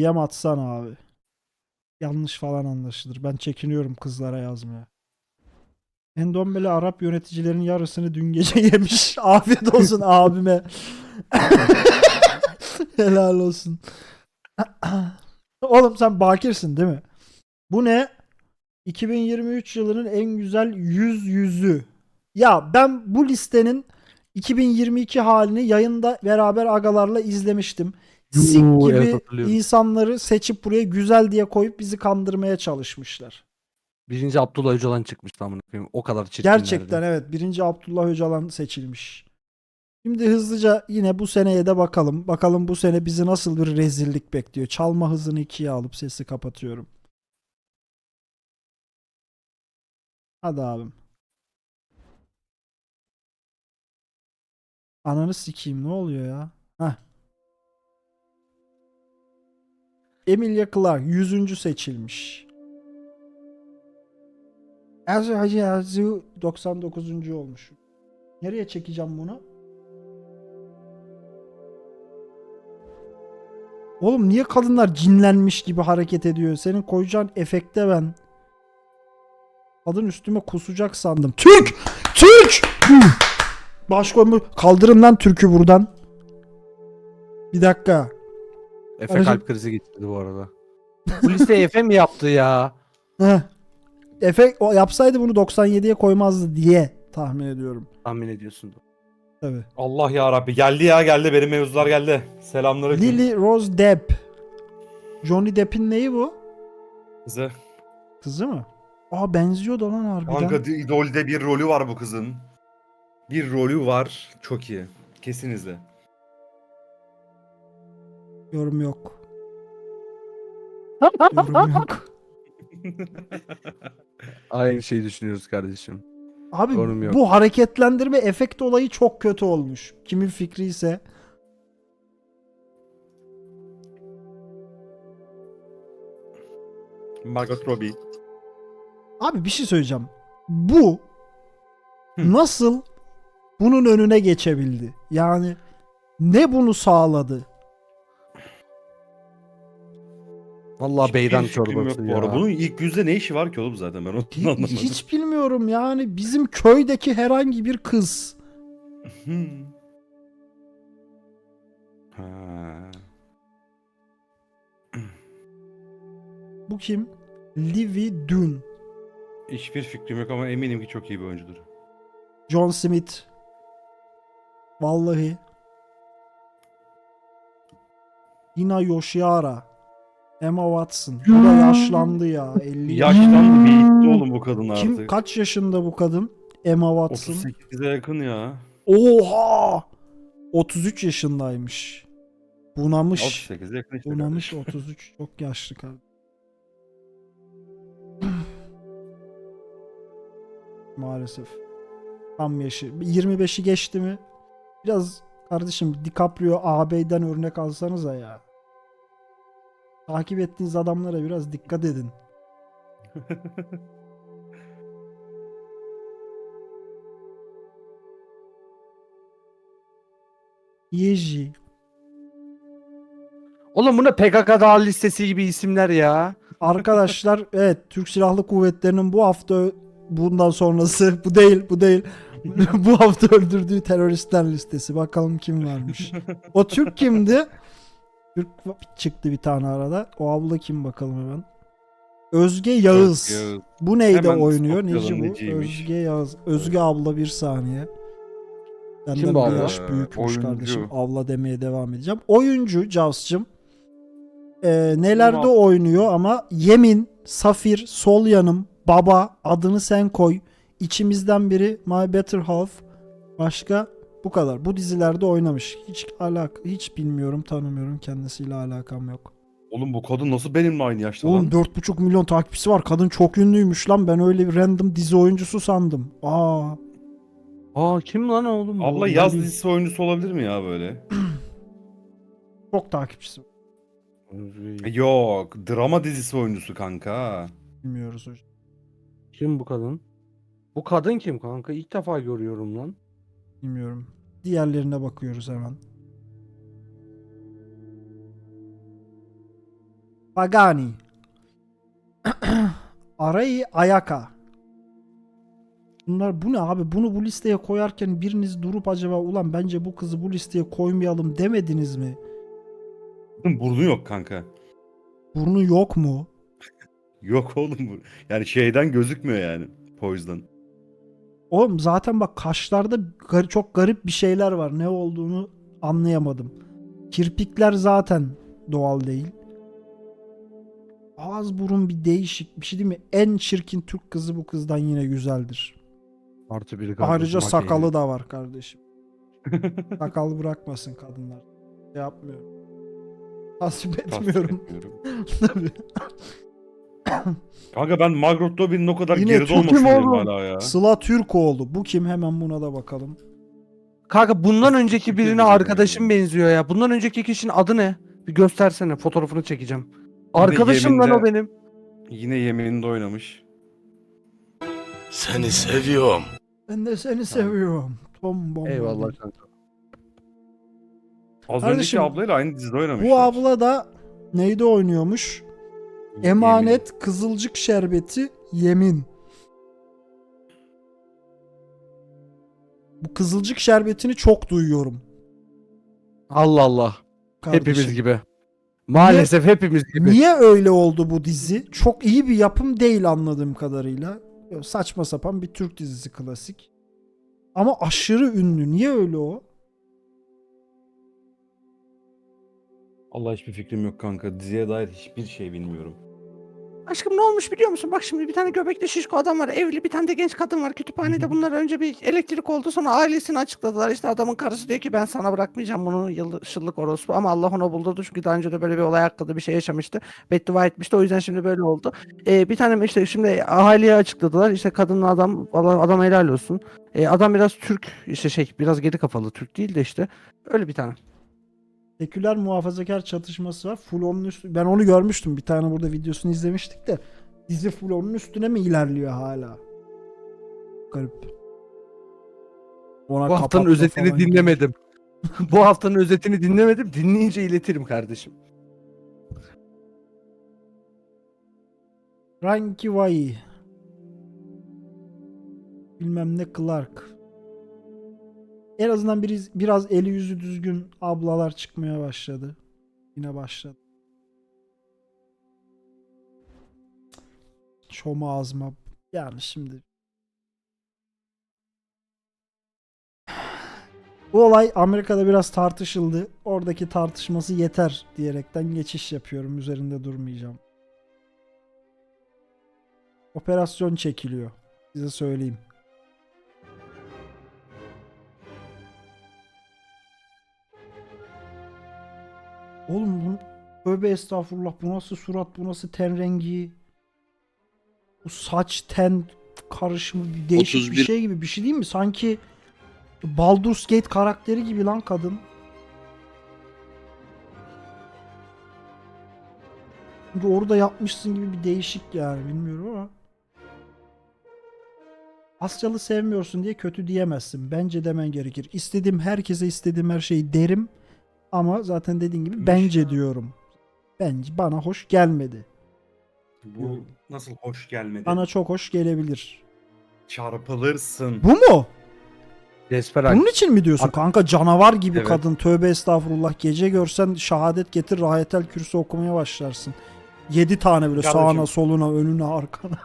DM atsana abi. Yanlış falan anlaşılır. Ben çekiniyorum kızlara yazmaya. Endombele Arap yöneticilerin yarısını dün gece yemiş. Afiyet olsun abime. Helal olsun. Oğlum sen bakirsin değil mi? Bu ne? 2023 yılının en güzel 100 yüzü. Ya ben bu listenin 2022 halini yayında beraber agalarla izlemiştim. Sik gibi evet hatırlıyorum. insanları seçip buraya güzel diye koyup bizi kandırmaya çalışmışlar. Birinci Abdullah Öcalan amına koyayım. O kadar çirkinlerdi. Gerçekten evet. Birinci Abdullah Öcalan seçilmiş. Şimdi hızlıca yine bu seneye de bakalım. Bakalım bu sene bizi nasıl bir rezillik bekliyor. Çalma hızını ikiye alıp sesi kapatıyorum. Hadi abim. Ananı sikeyim ne oluyor ya? Heh. Emilia Clarke 100. seçilmiş. Azu Hacı Azu 99. olmuş. Nereye çekeceğim bunu? Oğlum niye kadınlar cinlenmiş gibi hareket ediyor? Senin koyacağın efekte ben. Kadın üstüme kusacak sandım. Türk! Türk! Başkomu kaldırın lan Türk'ü buradan. Bir dakika. Efe Aracım- kalp krizi geçirdi bu arada. bu listeyi Efe mi yaptı ya? Heh. Efe o yapsaydı bunu 97'ye koymazdı diye tahmin ediyorum. Tahmin ediyorsun. Tabii. Allah ya Rabbi geldi ya geldi benim mevzular geldi. Selamünaleyküm. Lily Rose Depp. Johnny Depp'in neyi bu? Kızı. Kızı mı? Aa benziyor da lan harbiden. Kanka idolde bir rolü var bu kızın. Bir rolü var. Çok iyi. Kesin izle. Yorum yok. Yorum yok. Aynı şeyi düşünüyoruz kardeşim. Abi Yorum yok. bu hareketlendirme efekt olayı çok kötü olmuş. Kimin fikri ise. Margot Robbie. Abi bir şey söyleyeceğim. Bu Hı. nasıl bunun önüne geçebildi? Yani ne bunu sağladı? Vallahi Hiçbir beyran fikrim yok çorbası bu ya. Bunun ilk yüzde ne işi var ki oğlum zaten ben onu Hiç, anlamadım. hiç bilmiyorum yani bizim köydeki herhangi bir kız Hmm. Ha. bu kim? Livy Dunne, Hiçbir fikrim yok ama eminim ki çok iyi bir oyuncudur. John Smith. Vallahi. Hina Yoshihara. Emma Watson. Bu da yaşlandı ya. 50 yaş. Yaşlandı bitti oğlum bu kadın artık. Kim kaç yaşında bu kadın? Emma Watson. 38'e yakın ya. Oha! 33 yaşındaymış. Bunamış. 38'e yakın işte. Bunamış 33. Çok yaşlı kardeşim. Maalesef. Tam yaşı. 25'i geçti mi? Biraz kardeşim DiCaprio ağabeyden örnek alsanıza ya. Takip ettiğiniz adamlara biraz dikkat edin. Yeji. Oğlum bu ne PKK dağ listesi gibi isimler ya. Arkadaşlar evet Türk Silahlı Kuvvetleri'nin bu hafta bundan sonrası bu değil bu değil bu hafta öldürdüğü teröristler listesi bakalım kim varmış. O Türk kimdi? Türk çıktı bir tane arada. O abla kim bakalım hemen. Özge Yağız. Yağız. Bu neyde Hemen oynuyor? Neci bu? neciymiş. Özge Yağız. Özge abla bir saniye. Benden Kim bu bir abla? yaş büyükmüş Oyuncu. kardeşim. Abla demeye devam edeceğim. Oyuncu Cavs'cım. Ee, nelerde Kim o? oynuyor ama Yemin, Safir, Sol Yanım, Baba, Adını Sen Koy, İçimizden Biri, My Better Half. Başka bu kadar. Bu dizilerde oynamış. Hiç alak hiç bilmiyorum, tanımıyorum. Kendisiyle alakam yok. Oğlum bu kadın nasıl benimle aynı yaşta Oğlum lan? 4,5 milyon takipçisi var. Kadın çok ünlüymüş lan. Ben öyle bir random dizi oyuncusu sandım. Aa. Aa kim lan oğlum? bu? Abla Ben yaz dizisi oyuncusu olabilir mi ya böyle? Çok takipçisi var. Yok, drama dizisi oyuncusu kanka. Bilmiyoruz hocam. Kim bu kadın? Bu kadın kim kanka? İlk defa görüyorum lan. Bilmiyorum. Diğerlerine bakıyoruz hemen. Pagani. Arai Ayaka. Bunlar bu ne abi? Bunu bu listeye koyarken biriniz durup acaba ulan bence bu kızı bu listeye koymayalım demediniz mi? Burnu yok kanka. Burnu yok mu? Yok oğlum bu. Yani şeyden gözükmüyor yani. Poise'dan. Oğlum zaten bak kaşlarda gar- çok garip bir şeyler var. Ne olduğunu anlayamadım. Kirpikler zaten doğal değil. Ağız burun bir değişik bir şey değil mi? En çirkin Türk kızı bu kızdan yine güzeldir. Artı biri Ayrıca sakalı da var kardeşim. Sakal bırakmasın kadınlar. Şey yapmıyorum. Tasvip Tasvip etmiyorum. etmiyorum. Tabii. Kanka ben Margot Robbie'nin o kadar Yine geride Türk'üm olmasın diyorum oğlum. hala ya. Sıla Türkoğlu. Bu kim? Hemen buna da bakalım. Kanka bundan önceki birine arkadaşım benziyor ya. Bundan önceki kişinin adı ne? Bir göstersene. Fotoğrafını çekeceğim. Arkadaşım lan o yeminde- benim. Yine yemininde oynamış. Seni seviyorum. Ben de seni seviyorum. Tom Bomba. Eyvallah kanka. Az Kardeşim, önceki ablayla aynı dizide oynamışlar. Bu abla da neydi oynuyormuş? Emanet, Kızılcık Şerbeti, Yemin. Bu Kızılcık Şerbeti'ni çok duyuyorum. Allah Allah. Kardeşim. Hepimiz gibi. Maalesef hepimiz gibi. Niye öyle oldu bu dizi? Çok iyi bir yapım değil anladığım kadarıyla. Saçma sapan bir Türk dizisi klasik. Ama aşırı ünlü. Niye öyle o? Allah hiçbir fikrim yok kanka. Diziye dair hiçbir şey bilmiyorum. Aşkım ne olmuş biliyor musun? Bak şimdi bir tane göbekli şişko adam var. Evli bir tane de genç kadın var. Kütüphanede bunlar önce bir elektrik oldu. Sonra ailesini açıkladılar. İşte adamın karısı diyor ki ben sana bırakmayacağım bunu yıllık orospu. Ama Allah ona buldurdu. Çünkü daha önce de böyle bir olay hakkında bir şey yaşamıştı. Beddua etmişti. O yüzden şimdi böyle oldu. Ee, bir tane işte şimdi aileye açıkladılar. İşte kadınla adam Allah adam helal olsun. Ee, adam biraz Türk işte şey biraz geri kafalı Türk değil de işte öyle bir tane. Seküler muhafazakar çatışması var. Full onun üstü. Ben onu görmüştüm. Bir tane burada videosunu izlemiştik de. Dizi full onun üstüne mi ilerliyor hala? Garip. Ona Bu haftanın özetini dinlemedim. Bu haftanın özetini dinlemedim. Dinleyince iletirim kardeşim. Ranky Vay. Bilmem ne Clark. En azından biraz, biraz eli yüzü düzgün ablalar çıkmaya başladı. Yine başladı. Şom ağzıma. Yani şimdi. Bu olay Amerika'da biraz tartışıldı. Oradaki tartışması yeter diyerekten geçiş yapıyorum. Üzerinde durmayacağım. Operasyon çekiliyor. Size söyleyeyim. Oğlum bu tövbe estağfurullah bu nasıl surat bu nasıl ten rengi bu saç ten karışımı bir değişik bir 31 şey gibi bir şey değil mi? Sanki Baldur's Gate karakteri gibi lan kadın. Çünkü orada yapmışsın gibi bir değişik yani bilmiyorum ama. Asyalı sevmiyorsun diye kötü diyemezsin. Bence demen gerekir. İstediğim herkese istediğim her şeyi derim. Ama zaten dediğin gibi bence diyorum. Bence bana hoş gelmedi. Bu nasıl hoş gelmedi? Bana çok hoş gelebilir. Çarpılırsın. Bu mu? Desperak. Bunun için mi diyorsun Ak- kanka canavar gibi Evet. kadın tövbe estağfurullah gece görsen şehadet getir rahetel kürsü okumaya başlarsın. Yedi tane böyle Kardeşim. sağına soluna önüne arkana.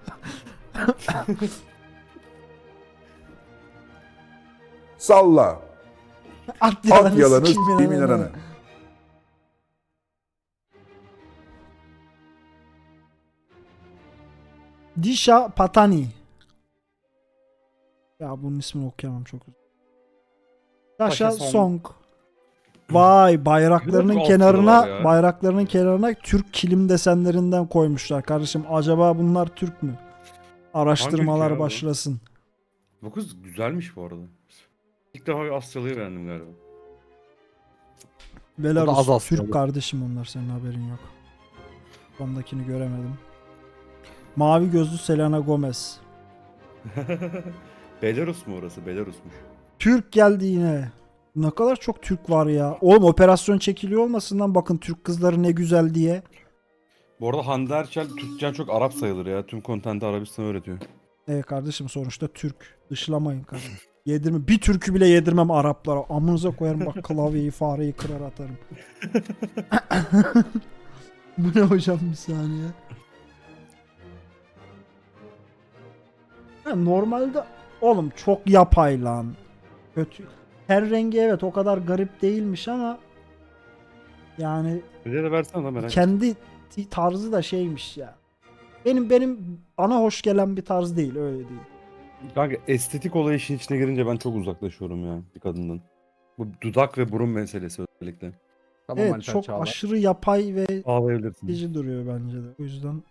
Salla. At At yalanı yalanı, sikeyim s**eyim inananı. inananı. Disha Patani. Ya bunun ismini okuyamam çok. Dasha Song. Song. Vay bayraklarının Yok, kenarına ya. bayraklarının kenarına Türk kilim desenlerinden koymuşlar kardeşim. Acaba bunlar Türk mü? Araştırmalar başlasın. Bu kız güzelmiş bu arada. İlk defa bir Asyalı'yı beğendim galiba. az Belarus Asyalı. Türk kardeşim onlar senin haberin yok. Sondakini göremedim. Mavi gözlü Selena Gomez. Belarus mu orası? Belarus'muş. Türk geldi yine. Ne kadar çok Türk var ya. Oğlum operasyon çekiliyor olmasından bakın Türk kızları ne güzel diye. Bu arada Hande Erçel Türkçen çok Arap sayılır ya. Tüm kontenti Arabistan öğretiyor. E kardeşim sonuçta Türk. Dışlamayın kardeşim. Yedirme. Bir türkü bile yedirmem Araplara. Amınıza koyarım bak klavyeyi fareyi kırar atarım. Bu ne hocam bir saniye. Ha, normalde oğlum çok yapay lan. Kötü. Her rengi evet o kadar garip değilmiş ama yani Bize de versene lan merak ettim. kendi tarzı da şeymiş ya. Benim benim bana hoş gelen bir tarz değil öyle değil. Kanka estetik olay işin içine girince ben çok uzaklaşıyorum ya bir kadından. Bu dudak ve burun meselesi özellikle. Tamam evet Alper çok Çağlar. aşırı yapay ve Ağlayabilirsin. duruyor bence de. O yüzden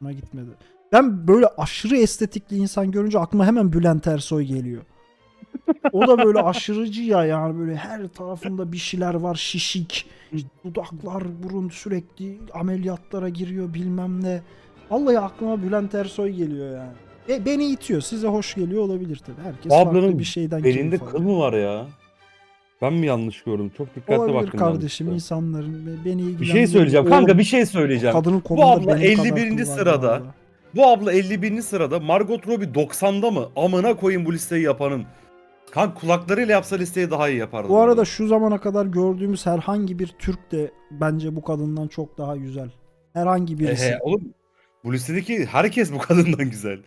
buna gitmedi. Ben böyle aşırı estetikli insan görünce aklıma hemen Bülent Ersoy geliyor. O da böyle aşırıcı ya yani böyle her tarafında bir şeyler var şişik. işte dudaklar burun sürekli ameliyatlara giriyor bilmem ne. Vallahi aklıma Bülent Ersoy geliyor yani. E, beni itiyor. Size hoş geliyor olabilir tabii. Herkes farklı ablanın bir şeyden Belinde keyif kıl alıyor. mı var ya? Ben mi yanlış gördüm? Çok dikkatli Olabilir baktım. kardeşim yanlışlıkla. insanların ve beni ilgilendirmiyor. Bir şey söyleyeceğim. Kanka bir şey söyleyeceğim. Kadının Bu kolunda abla benim kadar 51. kıl var sırada. bu abla 51. sırada Margot Robbie 90'da mı? Amına koyayım bu listeyi yapanın. Kanka kulaklarıyla yapsa listeyi daha iyi yapardı. Bu arada şu zamana kadar gördüğümüz herhangi bir Türk de bence bu kadından çok daha güzel. Herhangi birisi. Ehe, oğlum bu listedeki herkes bu kadından güzel.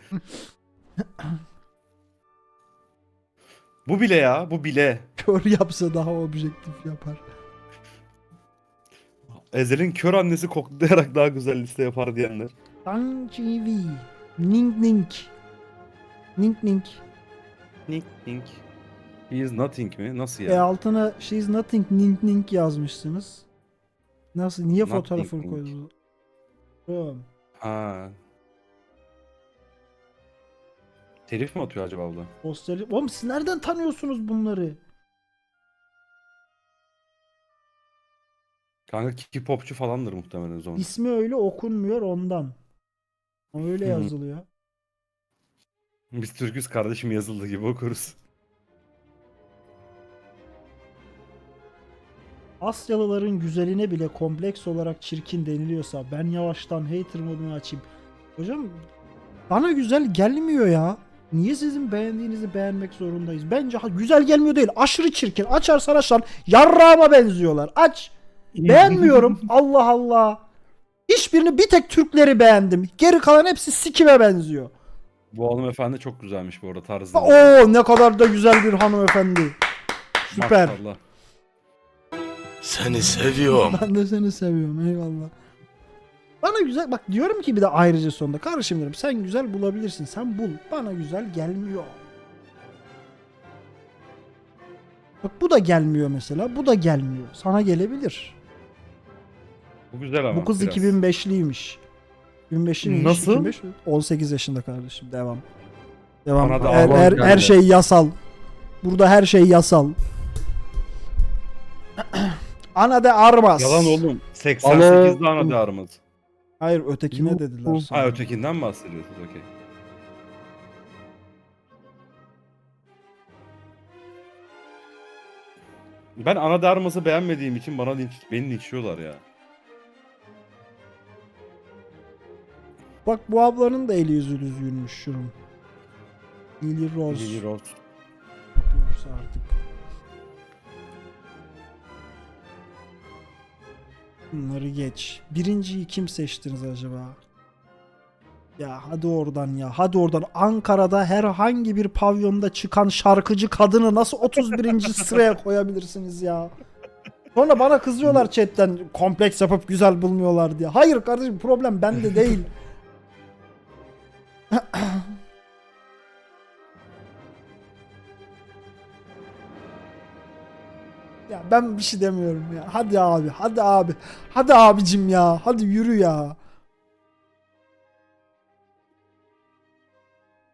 bu bile ya, bu bile. Kör yapsa daha objektif yapar. Ezel'in kör annesi koklayarak daha güzel liste yapar diyenler. Tang Chi Vi. Ning Ning. Ning Ning. Nink nink. He is nothing mi? Nasıl E ya? altına She's Nothing Ning Ning yazmışsınız. Nasıl? Niye Nothing fotoğrafını koydunuz? Oğlum, Ha. Telif mi atıyor acaba abla? Posteri... Oğlum siz nereden tanıyorsunuz bunları? Kanka K-popçu falandır muhtemelen o zaman. İsmi öyle okunmuyor ondan. Öyle Hı. yazılıyor. Biz Türküz kardeşim yazıldığı gibi okuruz. Asyalıların güzeline bile kompleks olarak çirkin deniliyorsa ben yavaştan hater modumu açayım. Hocam bana güzel gelmiyor ya. Niye sizin beğendiğinizi beğenmek zorundayız? Bence ha- güzel gelmiyor değil. Aşırı çirkin. Açarsan açsan yarrağıma benziyorlar. Aç. Beğenmiyorum. Allah Allah. Hiçbirini bir tek Türkleri beğendim. Geri kalan hepsi sikime benziyor. Bu hanımefendi çok güzelmiş bu arada tarzı. Oo ne kadar da güzel bir hanımefendi. Süper. Maşallah. Seni seviyorum. Ben de seni seviyorum eyvallah. Bana güzel bak diyorum ki bir de ayrıca sonunda kardeşim diyorum sen güzel bulabilirsin sen bul bana güzel gelmiyor. Bak bu da gelmiyor mesela bu da gelmiyor sana gelebilir. Bu güzel ama. bu kız biraz. 2005'liymiş. 2005'li miymiş? Nasıl? 2005 mi? 18 yaşında kardeşim devam. Devam. Bana da Her, Allah her, her geldi. şey yasal. Burada her şey yasal. Ana de Armas. Yalan oğlum. 88'de ana armaz. Hayır ötekine dediler. Ha ötekinden mi bahsediyorsunuz? Okey. Ben ana darması beğenmediğim için bana linç, beni linçliyorlar ya. Bak bu ablanın da eli yüzü düzgünmüş şunun. Lily Rose Lily Rose. yapıyorsa artık. Bunları geç. Birinciyi kim seçtiniz acaba? Ya hadi oradan ya. Hadi oradan. Ankara'da herhangi bir pavyonda çıkan şarkıcı kadını nasıl 31. sıraya koyabilirsiniz ya? Sonra bana kızıyorlar chatten kompleks yapıp güzel bulmuyorlar diye. Hayır kardeşim problem bende değil. Ben bir şey demiyorum ya. Hadi abi, hadi abi. Hadi abicim ya. Hadi yürü ya.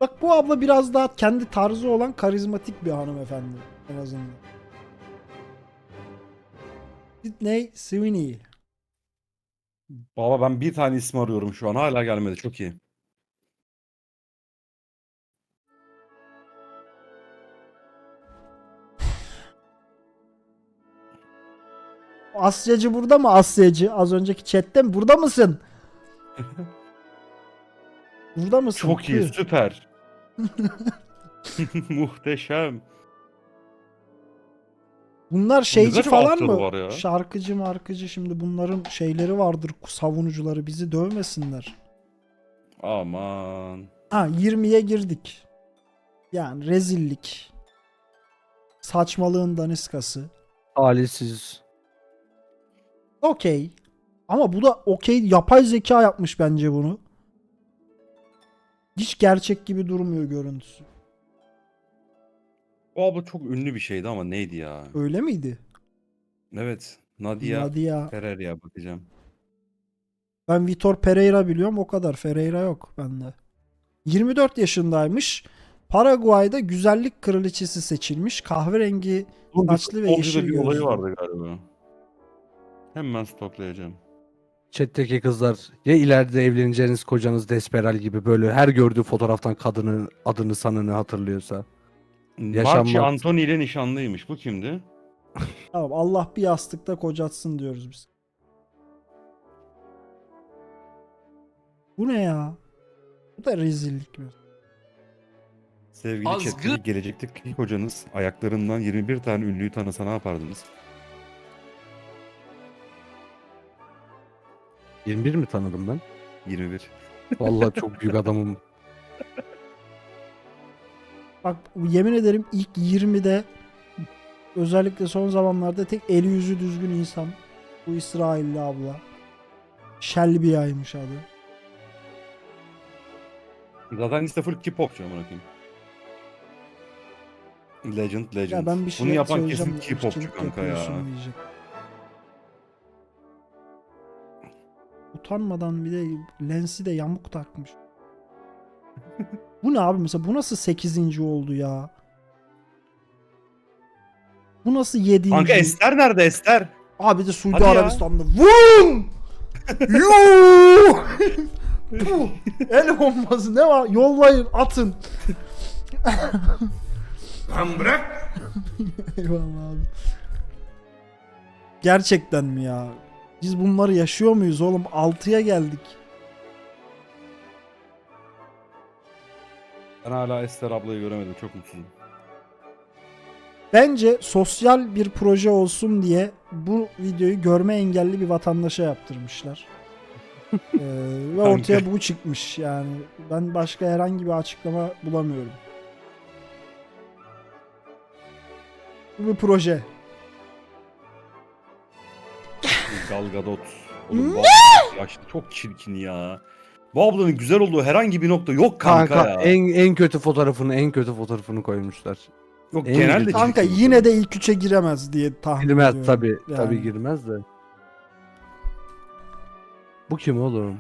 Bak bu abla biraz daha kendi tarzı olan karizmatik bir hanımefendi en azından. Sydney Sweeney. Baba ben bir tane isim arıyorum şu an. Hala gelmedi. Çok iyi. Asyacı burada mı Asyacı? Az önceki chatte mi? Burada mısın? Burada mısın? Çok iyi süper. Muhteşem. Bunlar şeyci güzel bir falan mı? var ya. Şarkıcı markıcı şimdi bunların şeyleri vardır savunucuları bizi dövmesinler. Aman. Ha 20'ye girdik. Yani rezillik. Saçmalığın daniskası. Talihsiz. Okey. Ama bu da okey yapay zeka yapmış bence bunu. Hiç gerçek gibi durmuyor görüntüsü. O abla çok ünlü bir şeydi ama neydi ya? Öyle miydi? Evet. Nadia, Nadia. Ferrer ya bakacağım. Ben Vitor Pereira biliyorum o kadar. Ferreira yok bende. 24 yaşındaymış. Paraguay'da güzellik kraliçesi seçilmiş. Kahverengi Saçlı ve yeşil bir olayı gözlü. vardı galiba. Hemen stoklayacağım. Chat'teki kızlar ya ileride evleneceğiniz kocanız Desperal gibi böyle her gördüğü fotoğraftan kadının adını sanını hatırlıyorsa. Yaşanmaz. Marci Antoni ile nişanlıymış. Bu kimdi? Tamam Allah bir yastıkta kocatsın diyoruz biz. Bu ne ya? Bu da rezillik mi? Sevgili Azgın. Gelecekteki hocanız ayaklarından 21 tane ünlüyü tanısa ne yapardınız? 21 mi tanıdım ben? 21. Vallahi çok büyük adamım. Bak yemin ederim ilk 20'de özellikle son zamanlarda tek eli yüzü düzgün insan. Bu İsrailli abla. Shelby'aymış adı. Zaten liste full K-popçu amına koyayım. Legend, Legend. Ya ben bir şey Bunu yapan kesin K-popçu kanka ya. diyecek. Utanmadan bir de lensi de yamuk takmış. bu ne abi mesela bu nasıl 8. oldu ya? Bu nasıl 7. Kanka Ester nerede Ester? Abi de Suudi Hadi ya. Arabistan'da vurun! Yuuu! Puh! El bombası ne var? Yollayın atın. Lan bırak. Eyvallah abi. Gerçekten mi ya? Biz bunları yaşıyor muyuz oğlum? 6'ya geldik. Ben hala Ester ablayı göremedim. Çok mutsuzum. Bence sosyal bir proje olsun diye bu videoyu görme engelli bir vatandaşa yaptırmışlar. Ee, ve ortaya bu çıkmış yani. Ben başka herhangi bir açıklama bulamıyorum. Bu bir proje. Gal Gadot. Oğlum bu abla yaşlı çok çirkin ya. Bu ablanın güzel olduğu herhangi bir nokta yok kanka, Kanka, ya. en en kötü fotoğrafını en kötü fotoğrafını koymuşlar. Yok en genelde. Kanka çirkin. yine de ilk üçe giremez diye tahmin Girmez ediyorum. tabi Yani. tabi girmez de. Bu kim oğlum?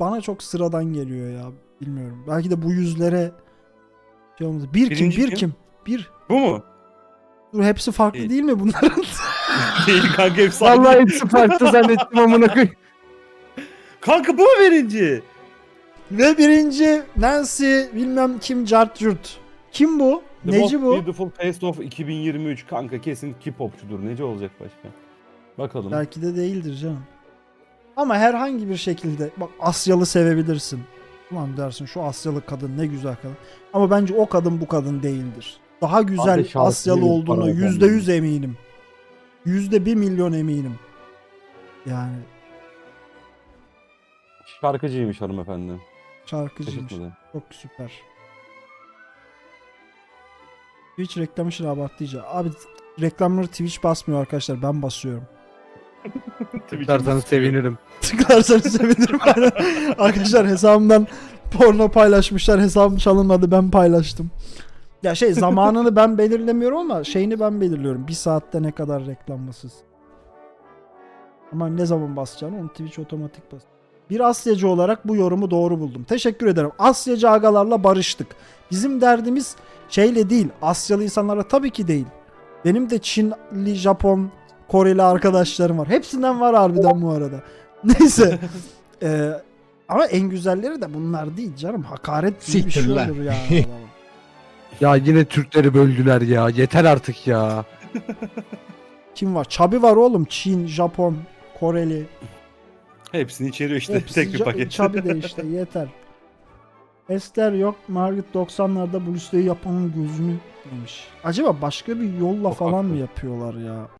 Bana çok sıradan geliyor ya. Bilmiyorum. Belki de bu yüzlere şey olmadı. Bir kim? Bir kim? kim? Bir. Bu mu? Dur hepsi farklı Değil. değil mi bunların? Değil kanka hepsi aynı. Vallahi hepsi farklı zannettim amına koyayım. Kanka bu mu birinci? Ve birinci Nancy bilmem kim Cart Curt. Kim bu? The Neci Most bu? Beautiful Face of 2023 kanka kesin K-popçudur. Nece olacak başka? Bakalım. Belki de değildir canım. Ama herhangi bir şekilde bak Asyalı sevebilirsin. Ulan dersin şu Asyalı kadın ne güzel kadın. Ama bence o kadın bu kadın değildir. Daha güzel Abi Asyalı para yüzde yüz eminim. Yüzde bir milyon eminim. Yani Şarkıcıymış hanımefendi. şarkıcıymış. Şaşırtmadı. Çok süper. Twitch reklam işini abarttıca. Abi reklamları Twitch basmıyor arkadaşlar. Ben basıyorum. Tıklarsanız sevinirim. Tıklarsanız sevinirim. arkadaşlar hesabımdan porno paylaşmışlar. Hesabım çalınmadı. Ben paylaştım. Ya şey zamanını ben belirlemiyorum ama şeyini ben belirliyorum. Bir saatte ne kadar reklamlasız. Ama ne zaman basacağını onu Twitch otomatik bas. Bir Asyacı olarak bu yorumu doğru buldum. Teşekkür ederim. Asyacı agalarla barıştık. Bizim derdimiz şeyle değil. Asyalı insanlarla tabii ki değil. Benim de Çinli, Japon, Koreli arkadaşlarım var. Hepsinden var harbiden bu arada. Neyse. Ee, ama en güzelleri de bunlar değil canım. Hakaret gibi bir şey olur ya. Ya yine Türkleri böldüler ya. Yeter artık ya. Kim var? Çabi var oğlum. Çin, Japon, Koreli. Hepsini içeriyor işte Hepsi tek bir paket. Chubby de işte yeter. Esther yok. Margaret 90'larda bu listeyi yapanın gözünü demiş. Acaba başka bir yolla Çok falan mı haklı. yapıyorlar ya?